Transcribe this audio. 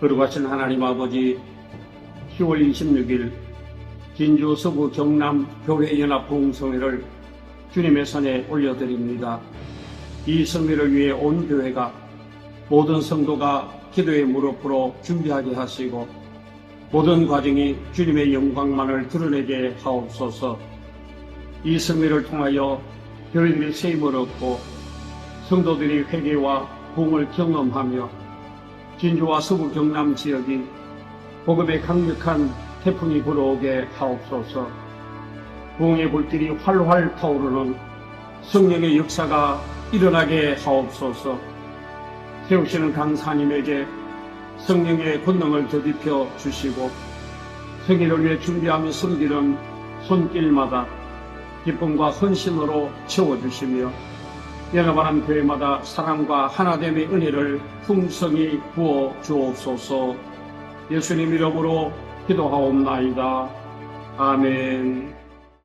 거룩하신 하나님 아버지 10월 26일 진주 서구 경남 교회 연합 부흥성회를 주님의 손에 올려드립니다. 이 성회를 위해 온 교회가 모든 성도가 기도의 무릎으로 준비하게 하시고 모든 과정이 주님의 영광만을 드러내게 하옵소서. 이 성회를 통하여 교인들이 세임을 얻고 성도들이 회개와 부흥을 경험하며 진주와 서부 경남 지역이 복음의 강력한 태풍이 불어오게 하옵소서. 부흥의 불길이 활활 타오르는 성령의 역사가 일어나게 하옵소서. 세우시는 강사님에게 성령의 권능을 더딥혀 주시고 생일을 위해 준비하며 섬기는 손길마다 기쁨과 헌신으로 채워주시며 연합하는 교회마다 사랑과 하나됨의 은혜를 풍성히 부어 주옵소서 예수님 이름으로 기도하옵나이다. 아멘.